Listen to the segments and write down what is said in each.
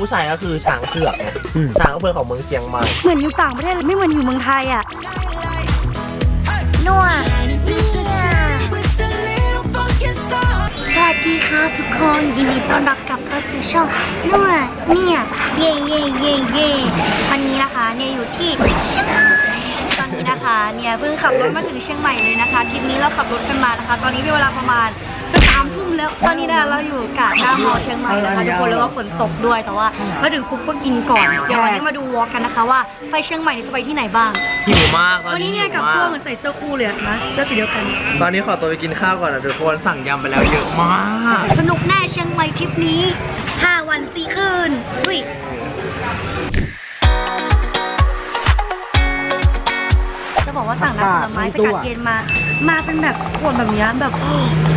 ผู้ชายก็คือช้างเผือกไงช้างเผือกของเมืองเชียงใหม่ เหมือนอยู่ต่างประเทศเลยไม่เหมือนอยู่เมืองไทยอะ นัวสวัสดีครับทุกคนยินดีต้อนรับกลับเข้าสู่ช่องนัวเนี่ยเย่เย่เย่เย่วันนี้นะคะเนี่ยอยู่ที่ตอนนี้นะคะเนี่ยเพิ่งขับรถมาถึงเชียงใหม่เลยนะคะทริปนี้เราขับรถกันมานะคะ ตอนนี้เป็นเวลาประมาณจะสามทุ่ม แล้วตอนนี้นะเราอยู่กาดหน้ามอเชียงใหม่นะคะทุกคนแล้วก็ฝนตกด้วยแต่ว่ามาถึงปุ๊บก็กินก่อนเดี๋ยววันนี้มาดูวอล์กกันนะคะว่าไปเชียงใหม่เนี่ยจะไปที่ไหนบ้างหิวมากตอนวันนี้นี้เนี่ยกับตัวเหมือนใส่เสื้อคู่เลยอะนะเสื้อสีเดียวกันตอนนี้ขอตัวไปกินข้าวก่อนนะทุกคนสั่งยำไปแล้วเยอะมากสนุกแน่เชียงใหม่ทริปนี้ 5 วัน4คืนอุ้ย จะบอกว่าสั่งน้ำผลไม้สกัดเย็นมา มาเป็นแบบขวดแบบเนี้ยแบบ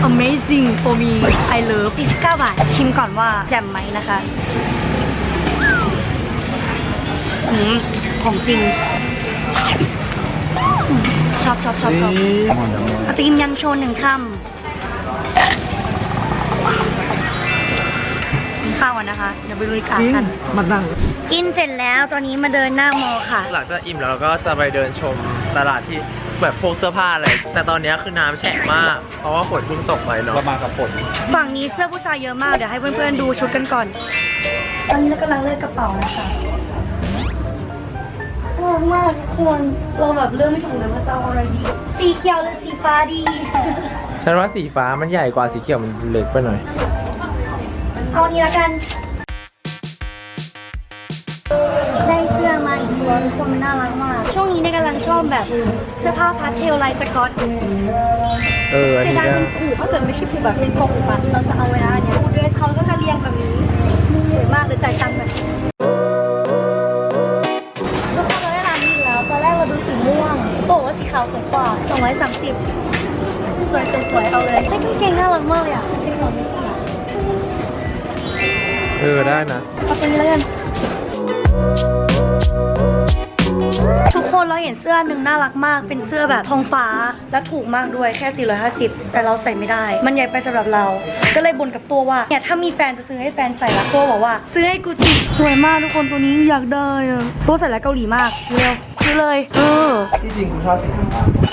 amazing for me I love 19บาทชิมก่อนว่าแจ่มไหมนะคะอืมของจริงอืมชอบชอบชอบชอบเอาจะกินยำโชนหนึ่งคำกินข้าวกันนะคะเดี๋ยวไปลุยกันกันมันนั่งกินเสร็จแล้วตอนนี้มาเดินหน้ามอค่ะ หลังจากอิ่มแล้วเราก็จะไปเดินชม ตลาดที่แบบพวกเสื้อผ้าอะไร แต่ตอนนี้คือน้ำแฉะมาก เพราะว่าฝนเพิ่งตกไปเนาะมากับฝนฝั่งนี้เสื้อผู้ชายเยอะมาก เดี๋ยวให้เพื่อนๆดูชุดกันก่อน ตอนนี้เรากำลังเลือกกระเป๋านะคะน่ารักมากทุกคนเราแบบเลือกไม่ถูกเลยว่าจะเอาอะไรดี สีเขียวหรือสีฟ้าดี ฉันว่าสีฟ้ามันใหญ่กว่าสีเขียวมันเล็กไปหน่อย เอาอันนี้ละกัน คนมันน่ารักมาก ช่วงนี้เนี่ยกำลังชอบแบบเสื้อผ้าพาสเทลลายสกอตเอออันเสียนี้ดายก็มันผูกถ้าเกิดไม่ใช่ผูกแบบเป็นกบอะเราจะเอาไว้นะเนี่ยผูกเดรสเขาก็จะเรียงแบบนี้สวยมากเลยจ่ายตังค์แบบนี้ทุกคนเราได้ร้านนี้อีกแล้วตอนแรกเราดูสีม่วงบอกว่าสีขาวสวยกว่า230สวยสวยๆเอาเลยให้กางเกงน่ารักมากเลยอะกางเกงของเมสซี่อะเออได้นะ เอาตัวนี้แล้วกันทุก คนเราเห็นเสื้อหนึ่งน่ารักมาก เป็นเสื้อแบบทองฟ้าและถูกมากด้วยแค่ 450 แต่เราใส่ไม่ได้ มันใหญ่ไปสำหรับเรา ก็เลยบ่นกับตัวว่าเนี่ยถ้ามีแฟนจะซื้อให้แฟนใส่ละตัวบอกว่า ซื้อให้กูสิสวยมากทุกคนตัวนี้อยากได้อะตัวใส่แล้วเกาหลีมากเร็วซื้อเลยเออที่จริงคุณชอบสี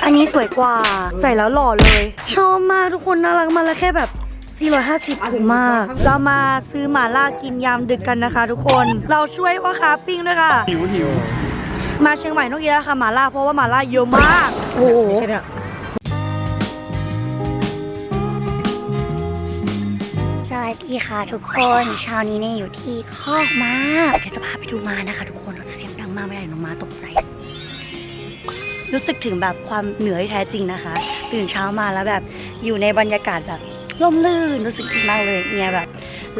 อันนี้สวยกว่าใส่แล้วหล่อเลย ชอบมากทุกคนน่ารักมากแล้วแค่แบบ450ถูกมาก เรามาซื้อหมาล่ากินยามดึกกันนะคะ ทุกคน เราช่วยพ่อค้าปิ้งด้วยค่ะหิวหิว มาเชียงใหม่ต้องกินแล้วค่ะหม่าล่าเพราะว่าหม่าล่าเยอะมาก โอ้โหแค่เนี้ยสวัสดีค่ะทุกคนเช้านี้เนี่ยอยู่ที่คอกม้าเดี๋ยวจะพาไปดูม้านะคะ ทุกคนเราจะเสียงดังมากไม่ได้น้องม้าตกใจ รู้สึกถึงแบบความเหนื่อยที่แท้จริงนะคะ ตื่นเช้ามาแล้วแบบอยู่ในบรรยากาศแบบร่มรื่นรู้สึกดีมากเลยเนี่ยแบบ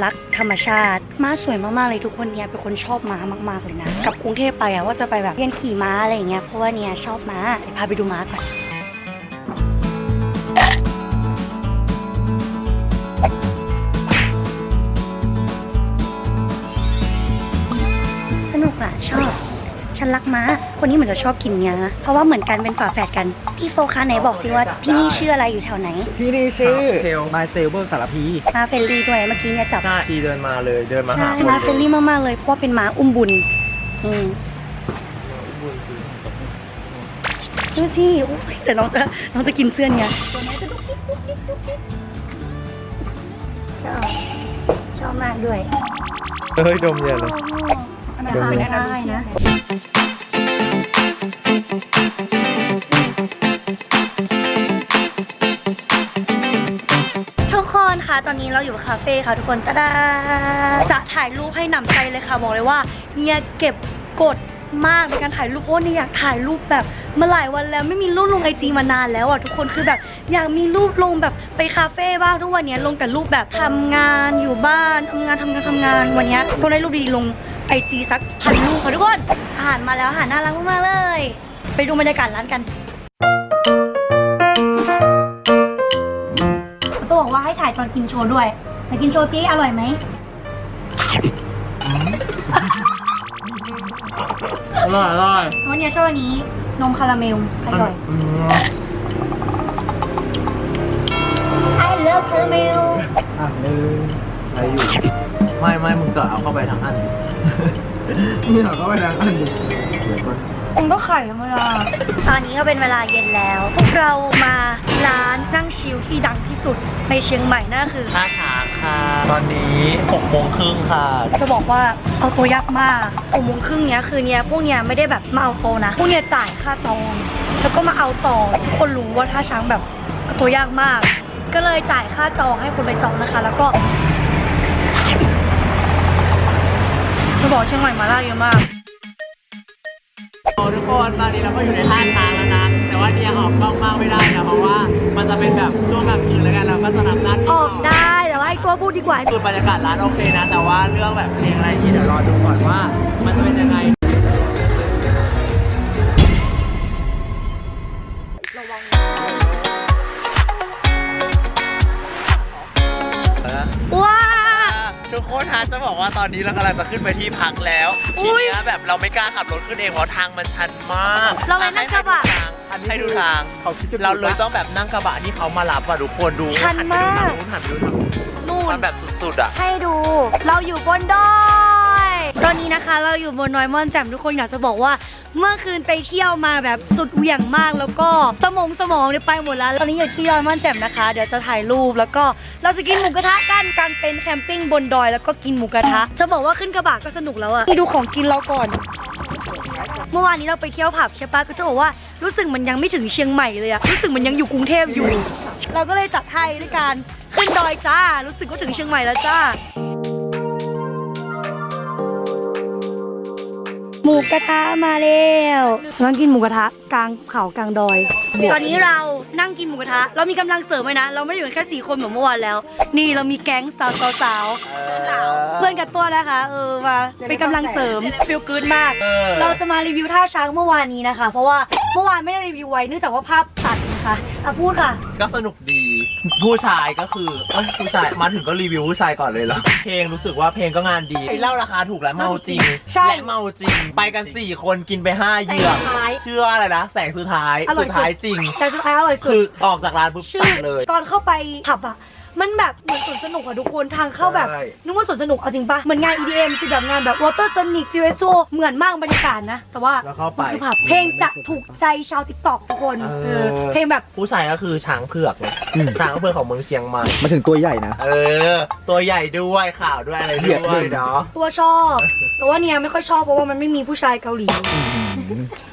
รักธรรมชาติ ม้าสวยมากๆเลยทุกคนเนี่ยเป็นคนชอบม้ามากๆเลยนะกับกรุงเทพไปอะว่าจะไปแบบเรียนขี่ม้าอะไรอย่างเงี้ยเพราะว่าเนี่ยชอบม้าเดี๋ยวพาไปดูม้าก่อน ฉันรักม้า คนนี้เหมือนจะชอบกินเนื้อเพราะว่าเหมือนกันเป็นฝาแฝดกัน พี่โฟคะไหนบอกสิว่าที่นี่ชื่ออะไรอยู่แถวไหน ที่นี่ชื่อเทล My Stable สารพีม้าเฟรนลี่ด้วยเมื่อกี้เนี่ยจับใช่ทีเดินมาเลยเดินมาใช่หาคนม้าเฟรนลี่มากๆเลยเพราะว่าเป็นม้าอุ้มบุญอืมดูสิอุ๊ยแต่น้องจะน้องจะกินเสื้อเนี่ยตัวนี้จะดุ๊กดิ๊กดุ๊กดิ๊กดุ๊กดิ๊กชอบชอบมากด้วยเฮ้ยดมเยอะเลย อันนั้นได้นะทุกคนคะตอนนี้เราอยู่คาเฟ่ค่ะทุกคนตะดาจะถ่ายรูปให้หนำใจเลยค่ะบอกเลยว่าเนี่ยเก็บกดมากในการถ่ายรูปเพราะเนี่ยอยากถ่ายรูปแบบมาหลายวันแล้วไม่มีรูปลงไอจีมานานแล้วอะทุกคนคือแบบอยากมีรูปลงแบบไปคาเฟ่บ้างทุกวันนี้ลงแต่รูปแบบทำงานอยู่บ้านทำงานทำงานทำงานวันนี้ยต้องได้รูปดีลง ไอจีสักพันรูปค่ะทุกคนอาหารมาแล้วอาหารน่ารักมากๆเลย ไปดูบรรยากาศร้านกันตัวบอกว่าให้ถ่ายตอนกินโชว์ด้วยแต่กินโชว์ซิอร่อยไหมอร่อยอร่อยวันนี้ชอบอันนี้นมคาราเมลอร่อยอืม I love caramel อะหนึ่งอะไรอยู่ ไม่ไม่มึงต่อเอาเข้าไปทั้งอัน นี่เหรอก็ไปทางอันนี้เดี๋ยวก่อนมันก็ไข่ธรรมดาตอนนี้ก็เป็นเวลาเย็นแล้ว พวกเรามาร้านนั่งชิลที่ดังที่สุดในเชียงใหม่นั่นก็คือท่าช้างค่ะ ตอนนี้6โมงครึ่งค่ะ จะบอกว่าเอาตัวยากมากหกโมงครึ่งเนี้ยคือเนี้ยพวกเนี้ยไม่ได้แบบมาเอาโตวนะ พวกเนี้ยจ่ายค่าจองแล้วก็มาเอาต่อทุกคนรู้ว่าท่าช้างแบบเอาตัวยากมาก ก็เลยจ่ายค่าจองให้คนไปจองนะคะ แล้วก็ จะบอกเชียงใหม่มาล่าเยอะมากโอ้ทุกคนตอนนี้เราก็อยู่ในท่าช้างแล้วนะ แต่ว่าเนี่ยออกกล้องมากไม่ได้นะเพราะว่ามันจะเป็นแบบช่วงกลางคืนแล้วกันเราก็จะทำหน้าที่ออกได้แต่ว่าให้ตัวพูดดีกว่าคือบรรยากาศร้านโอเคนะ แต่ว่าเรื่องแบบเพลงอะไรที่เดี๋ยวรอดูก่อนว่า มันจะเป็นยังไง อกว่าตอนนี้เรากำลังจะขึ้นไปที่พักแล้วอุ๊ทียเนี้ยแบบเราไม่กล้าขับรถขึ้นเองเพราะทางมันชันมากเราเลยนั่งกระบะ ให้ดูทางเขาคิดจะ เราเลยต้องแบบนั่งกระบะที่เขามารับอะทุกคนดูชันมาก หันไปดูทางนู้นหันไปดูทางนู้นนู่นมันแบบสุดๆอะให้ดู เราอยู่บนดอย ตอนนี้นะคะเราอยู่บนดอยม่อนแจ่มทุกคนอยากจะบอกว่า เมื่อคืนไปเที่ยวมาแบบสุดเหวี่ยงมากแล้วก็สมองสมองเนี่ยไปหมดแล้ว ตอนนี้อยู่ที่ดอยม่อนแจ่มนะคะ เดี๋ยวจะถ่ายรูปแล้วก็เราจะกินหมูกระทะกันกางเต็นท์แคมปิ้งบนดอยแล้วก็กินหมูกระทะ จะบอกว่าขึ้นกระบะก็สนุกแล้วอะนี่ดูของกินเราก่อน เมื่อวานนี้เราไปเที่ยวผับใช่ปะก็จะบอกว่ารู้สึกมันยังไม่ถึงเชียงใหม่เลยอะรู้สึกมันยังอยู่กรุงเทพอยู่ เราก็เลยจัดให้ด้วยการขึ้นดอยจ้า รู้สึกว่าถึงเชียงใหม่แล้วจ้า มูกระทะมาแล้วนั่งกินหมูกระทะกลางเขากลางดอยตอนนี้เรานั่งกินหมูกระทะ เรามีกำลังเสริมไหมนะ เราไม่ได้อยู่กันแค่สี่คนเหมือนเมื่อวานแล้ว นี่เรามีแก๊งสาวสาวๆเพื่อนกับตัวนะคะ เออมาเป็นกำลังเสริมฟิลกูดมากเออเราจะมารีวิวท่าช้างเมื่อวานนี้นะคะ เพราะว่าเมื่อวานไม่ได้รีวิวไว้เนื่องจากว่าภาพตัดนะคะอะพูดค่ะ ก็สนุกดี ผู้ชายก็คือเอ้ยผู้ชายมาถึงก็รีวิวผู้ชายก่อนเลยเหรอเพลงรู้สึกว่าเพลงก็งานดีเล่าราคาถูกและเมาจริงใช่และเมาจริง ไปกัน 4 คนกินไป5เหยือกแสงสุดท้ายเชื่ออะไรนะแสงสุดท้ายอร่อยสุดสุดท้ายจริง แต่สุดท้ายอร่อยสุคือดออกจากร้านปุ๊บชื่อตัดเลย ตอนเข้าไปผับอะ มันแบบเหมือนสวนสนุกอะทุกคนทางเข้าแบบใช่ นึกว่าสวนสนุกเอาจริงปะเหมือนงาน EDM คือแบบงานแบบ Water Sonic f u e s o เหมือนมากบรรยากาศนะ แต่ว่าแล้วเข้าไปมันคือผับเพลงจะถูกใจชาวติ๊กต็อกทุกคนเออ เออเพลงแบบผู้ชายก็คือช้างเผือกไงช้างเผือกของเมืองเชียงใหม่ มาถึงตัวใหญ่นะ เออ ตัวใหญ่ด้วยข่าวด้วยอะไรเหยีด้ยดวเลยย เนาะ ตัวชอบ แต่ว่าเนี่ยไม่ค่อยชอบเพราะว่ามันไม่มีผู้ชายเกาหลี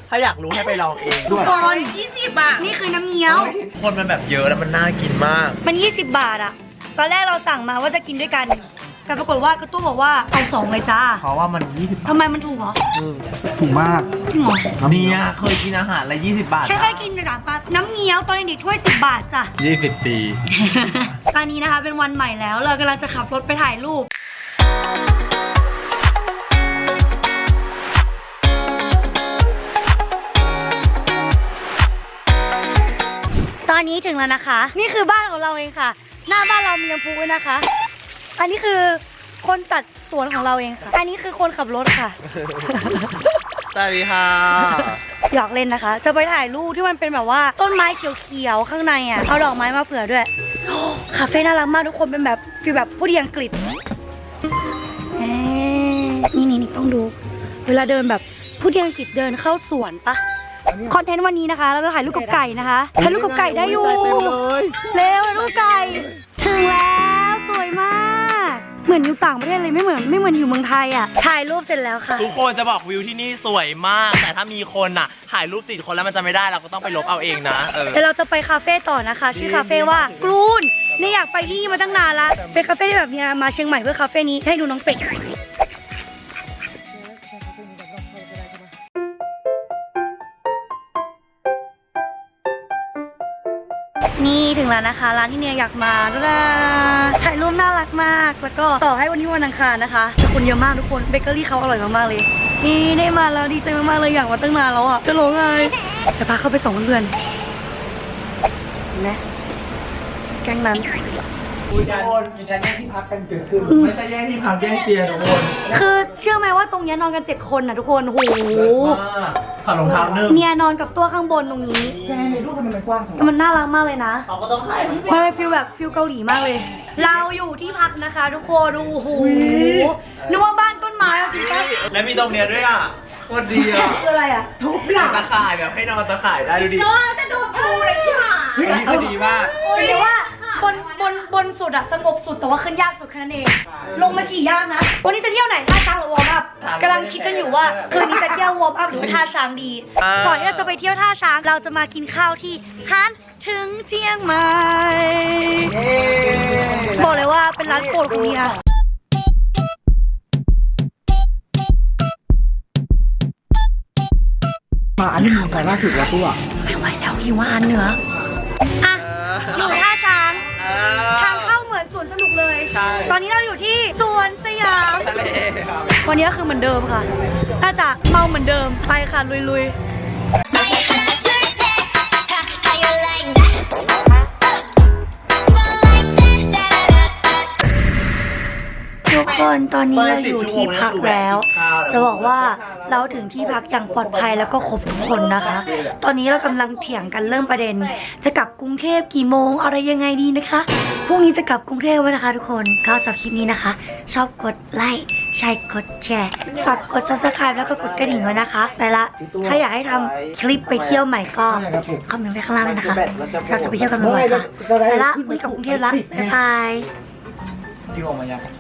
ถ้าอยากรู้ให้ไปลองเองทุกคน20บาทนี่คือน้ำเงี้ยว คนมันแบบเยอะแล้วมันน่ากินมาก มัน 20 บาทอะตอนแรกเราสั่งมาว่าจะกินด้วยกัน แต่ปรากฏว่ากระตู้บอกว่าเอาสองเลยจ้าเพราะว่ามัน 20ทำไมมันถูกเหรอถูกมากจริงเหรอเนี่ยเคยกินอาหารละ20 บาทฉันเคยกินในร้านปลาน้ำเงี้ยวตอนเด็กๆถ้วยสิบบาทจ้ะ 20 ปี ตอนนี้นะคะเป็นวันใหม่แล้ว เรากำลังจะขับรถไปถ่ายรูป อนนี้ถึงแล้วนะคะ นี่คือบ้านของเราเองค่ะ หน้าบ้านเรามีลำพูด้วยนะคะ อันนี้คือคนตัดสวนของเราเองค่ะ อันนี้คือคนขับรถค่ะ สวัสดีค่ะ หยอกเล่นนะคะ จะไปถ่ายรูปที่มันเป็นแบบว่าต้นไม้เขียวๆข้างในอะ เอาดอกไม้มาเผื่อด้วยโอ้คาเฟ่น่ารักมากทุกคนเป็นแบบฟีลแบบผู้ดีอังกฤษเอ๊ะนี่นี่นี่ต้องดู เวลาเดินแบบผู้ดีอังกฤษเดินเข้าสวนปะ คอนเทนต์วันนี้นะคะ เราจะถ่ายรูปกับไก่นะคะถ่ายรูปกับไก่ได้อยู่เร็วถ่ายรูปไก่ถึงแล้วสวยมาก เหมือนอยู่ต่างประเทศเลยไม่เหมือนไม่เหมือนอยู่เมืองไทยอะถ่ายรูปเสร็จแล้วค่ะ ทุกคนจะบอกวิวที่นี่สวยมาก แต่ถ้ามีคนอะ ถ่ายรูปติดคนแล้วมันจะไม่ได้เราก็ต้องไปลบเอาเองนะเออเดี๋ยวเราจะไปคาเฟ่ต่อนะคะ ชื่อคาเฟ่ว่ากรูนเนี่ยอยากไปที่นี่มาตั้งนานละเป็นคาเฟ่ที่แบบเนี้ยมาเชียงใหม่เพื่อคาเฟ่นี้ให้ดูน้องเป็ด นี่ถึงแล้วนะคะ ร้านที่เนี่ยอยากมาด้วยนะถ่ายรูปน่ารักมาก แล้วก็ต่อให้วันนี้วันอังคารนะคะแต่คนเยอะมากทุกคนเบเกอรี่เขาอร่อยมากๆเลย นี่ได้มาแล้วดีใจมากๆเลยอยากมาตั้งนานแล้วอะจะร้องไห้เดี๋ยวพาเข้าไปสองเพื่อนเห็นไหมแก๊งนั้น คุยกันมีการแย่งที่พักกันเกิดขึ้นไม่ใช่แย่งที่พักแย่งเตียงทุกคนคือเชื่อไหมว่าตรงเนี้ยนอนกันเจ็ดคนนะทุกคนโอ้โหถอดรองเท้านึ่งเมียนอนกับตัวข้างบนตรงนี้แกในรูปทำไมมันกว้างจังแต่มันน่ารักมากเลยนะเขาก็ต้องขายมันเป็นฟิลแบบฟิลเกาหลีมากเลย เราอยู่ที่พักนะคะทุกคนโอ้โหนึกว่าบ้านต้นไม้เอาจริงปะและมีตรงเนี้ยด้วยอะโคตรดีอะคืออะไรอะทุบหลังตะข่ายแบบให้นอนตะข่ายได้ดูดินอนจะโดนปูเลยที่หาเฮ้ยนี่ก็ดีมากหรือว่า บนบนบนสุดอะสงบสุดแต่ว่าขึ้นยากสุดแค่นั้นเอง ลงมาฉี่ยากนะ วันนี้จะเที่ยวไหนท่าช้างหรือวอร์มอัพกำลังคิดกันอยู่ว่าคืนนี้จะเที่ยววอร์มอัพหรือว่าท่าช้างดีอ่าก่อนที่เราจะไปเที่ยวท่าช้างเราจะมากินข้าวที่ฮันถึงเจียงใหม่บอกเลยว่าเป็นร้านโปรดของเมียมาอันนี้มึงไปล่าสุดแล้วตัวไม่ไหวแล้วหิวอาหารเหนืออะอยู่ท่า ช่ตอนนี้เราอยู่ที่สวนสยาม ทะเลครับ วันนี้ก็คือเหมือนเดิมค่ะน่าจะเมาเหมือนเดิม ไปค่ะ ลุย How นตอนนี้เราอยู่ที่พักแล้ว จะบอกว่าเราถึงที่พักอย่างปลอดภัยแล้วก็ครบทุกคนนะคะ ตอนนี้เรากำลังเถียงกันเริ่มประเด็น จะกลับกรุงเทพกี่โมงอะไรยังไงดีนะคะพรุ่งนี้จะกลับกรุงเทพแล้วนะคะ ทุกคนก็สำหรับคลิปนี้นะคะ ชอบกดไลค์ใช่กดแชร์ฝากกด subscribe แล้วก็กดกระดิ่งไว้นะคะ ไปละ ถ้าอยากให้ทำคลิปไปเที่ยวใหม่ก็คอมเมนต์ไว้ข้างล่างเลยนะคะ เราจะไปเที่ยวกันบ่อยๆค่ะ ไปละไปกับกรุงเทพละบ๊ายบายที่ออกมายัง